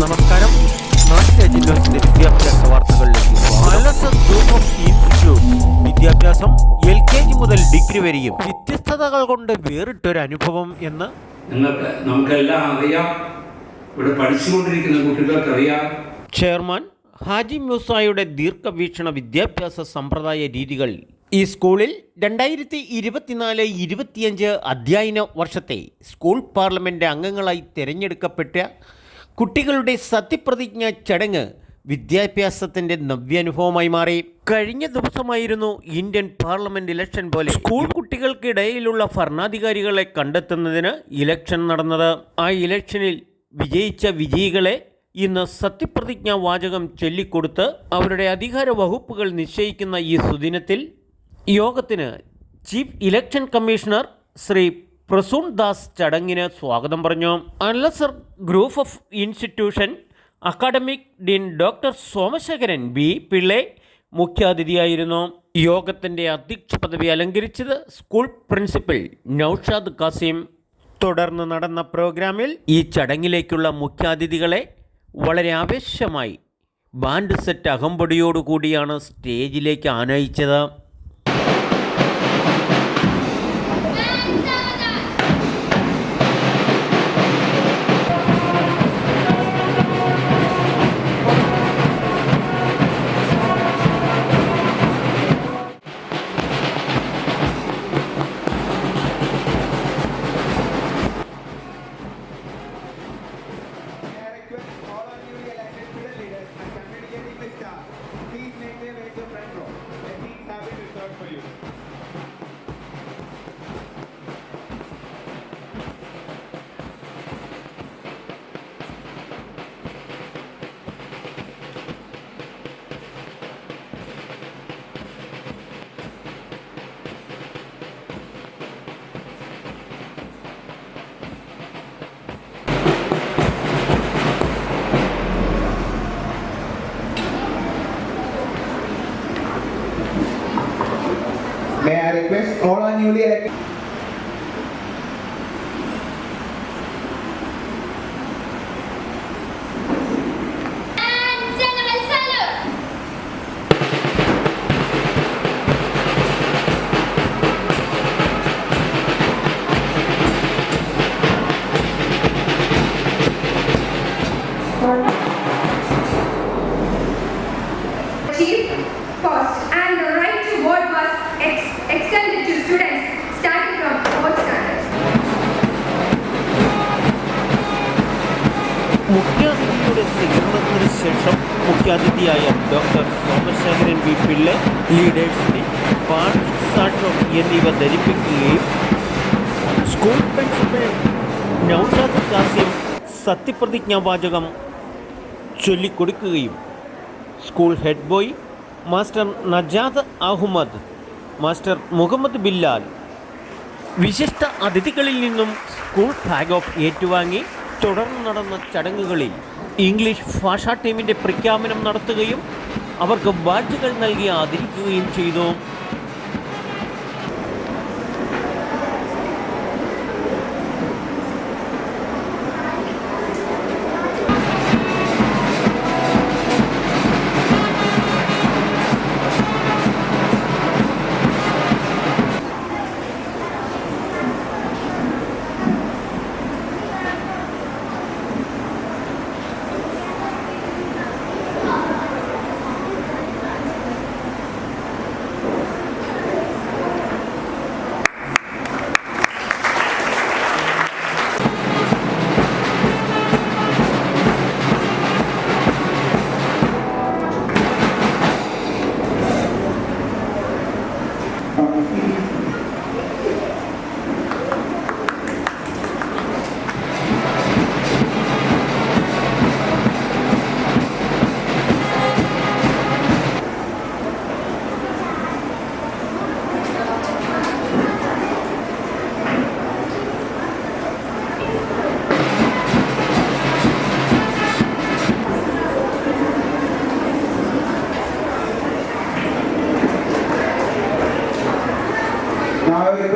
നമസ്കാരം. നാട്ടിലെ ന്യൂസിന്റെ വിദ്യാഭ്യാസ വാർത്തകളിലേക്ക് സ്വാഗതം. ഗ്രൂപ്പ് ഓഫ് ഇൻസ്റ്റിറ്റ്യൂട്ട് വിദ്യാഭ്യാസം എൽ കെ ജി മുതൽ ഡിഗ്രി വരെയും വ്യത്യസ്തതകൾ കൊണ്ട് വേറിട്ടൊരു അനുഭവം എന്ന് നിങ്ങൾക്ക് നമുക്കെല്ലാം അറിയാം. ഇവിടെ പഠിച്ചുകൊണ്ടിരിക്കുന്ന കുട്ടികൾക്ക് അറിയാം ചെയർമാൻ ഹാജി മ്യൂസായുടെ ദീർഘവീക്ഷണ വിദ്യാഭ്യാസ സമ്പ്രദായ രീതികൾ ഈ സ്കൂളിൽ രണ്ടായിരത്തി ഇരുപത്തിനാല് ഇരുപത്തിയഞ്ച് അധ്യയന വർഷത്തെ സ്കൂൾ പാർലമെന്റ് അംഗങ്ങളായി തിരഞ്ഞെടുക്കപ്പെട്ട കുട്ടികളുടെ സത്യപ്രതിജ്ഞ ചടങ്ങ് വിദ്യാഭ്യാസത്തിന്റെ നവ്യാനുഭവമായി മാറി. കഴിഞ്ഞ ദിവസമായിരുന്നു ഇന്ത്യൻ പാർലമെന്റ് ഇലക്ഷൻ പോലെ സ്കൂൾ കുട്ടികൾക്കിടയിലുള്ള ഭരണാധികാരികളെ കണ്ടെത്തുന്നതിന് ഇലക്ഷൻ നടന്നത്. ആ ഇലക്ഷനിൽ വിജയിച്ച വിജയികളെ ഇന്ന് സത്യപ്രതിജ്ഞാ വാചകം ചൊല്ലിക്കൊടുത്ത് അവരുടെ അധികാര വകുപ്പുകൾ നിശ്ചയിക്കുന്ന ഈ സുദിനത്തിൽ യോഗത്തിന് chief election commissioner Shri Prasoon Das ചടങ്ങിന് സ്വാഗതം പറഞ്ഞു. അൻലസർ group of institution academic dean doctor Somasekharan B Pillai മുഖ്യാതിഥിയായിരുന്നു. യോഗത്തിന്റെ അധ്യക്ഷ പദവി അലങ്കരിച്ചത് സ്കൂൾ പ്രിൻസിപ്പൽ നൌഷാദ് ഖാസിം. തുടർന്ന് നടന്ന പ്രോഗ്രാമിൽ ഈ ചടങ്ങിലേക്കുള്ള മുഖ്യാതിഥികളെ വളരെ ആവേശമായി ബാൻഡ് സെറ്റ് അകമ്പടിയോടുകൂടിയാണ് സ്റ്റേജിലേക്ക് ആനയിച്ചത്. I request all our newly elected And General മുഖ്യാതിഥിയുടെ സ്വീകരണത്തിന് ശേഷം മുഖ്യാതിഥിയായ ഡോക്ടർ സോമശേഖരൻ വി പിള്ള ലീഡേഴ്സിനെ സാക്ഷ്യം എന്നിവ ധരിപ്പിക്കുകയും സ്കൂൾ പ്രിൻസിപ്പൽ നൌഷാദ് കാസിം സത്യപ്രതിജ്ഞാ വാചകം ചൊല്ലിക്കൊടുക്കുകയും. School head boy master Najad Ahmed master Muhammad Bilal വിശിഷ്ട അതിഥികളിൽ നിന്നും സ്കൂൾ ഫ്ലാഗ് ഓഫ് ഏറ്റുവാങ്ങി. തുടർന്ന് നടന്ന ചടങ്ങുകളിൽ ഇംഗ്ലീഷ് ഭാഷാ ടീമിന്റെ പ്രഖ്യാപനം നടത്തുകയും അവർക്ക് ബാഡ്ജുകൾ നൽകി ആദരിക്കുകയും ചെയ്തു.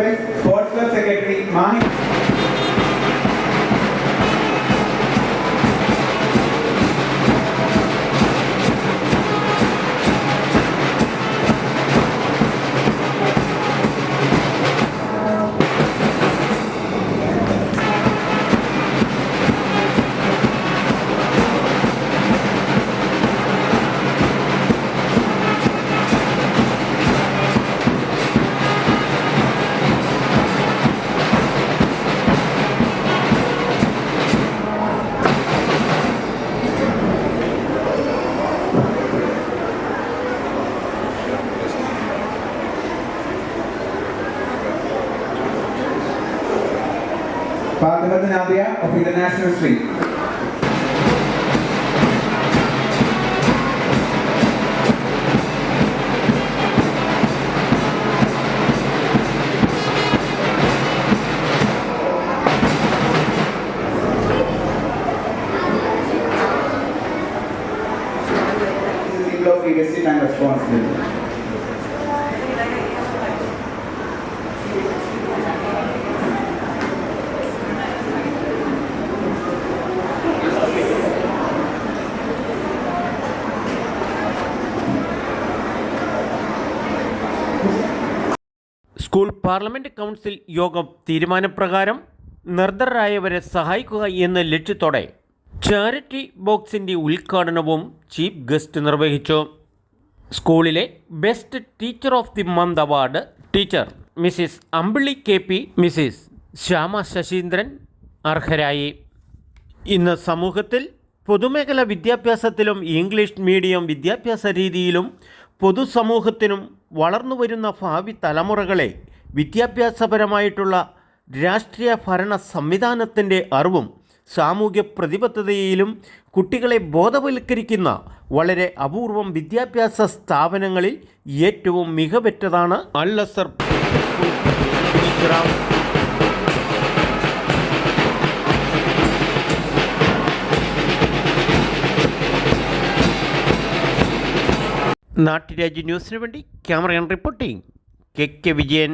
Vice sports club secretary Mahi Muhammadin Abia of International Street. of leadership and responsibility. School parliament council യോഗം തീരുമാനപ്രകാരം നിർദ്ധരായവരെ സഹായിക്കുക എന്ന ലക്ഷ്യത്തോടെ ചാരിറ്റി ബോക്സിന്റെ ഉദ്ഘാടനവും ചീഫ് ഗസ്റ്റ് നിർവഹിച്ചു. സ്കൂളിലെ best teacher of the month award teacher Mrs Ambili K P Mrs Shyama Saseendran അർഹരായി. ഇന്ന് സമൂഹത്തിൽ പൊതുമേഖലാ വിദ്യാഭ്യാസത്തിലും ഇംഗ്ലീഷ് മീഡിയം വിദ്യാഭ്യാസ രീതിയിലും പൊതുസമൂഹത്തിനും വളർന്നു വരുന്ന ഭാവി തലമുറകളെ വിദ്യാഭ്യാസപരമായിട്ടുള്ള രാഷ്ട്രീയ ഭരണ സംവിധാനത്തിന്റെ അറിവും സാമൂഹ്യ പ്രതിബദ്ധതയിലും കുട്ടികളെ ബോധവൽക്കരിക്കുന്ന വളരെ അപൂർവം വിദ്യാഭ്യാസ സ്ഥാപനങ്ങളിൽ ഏറ്റവും മികവറ്റതാണ് അൽ നാട്ടുരാജ്യ ന്യൂസിന് വേണ്ടി camera reporting K K Vijayan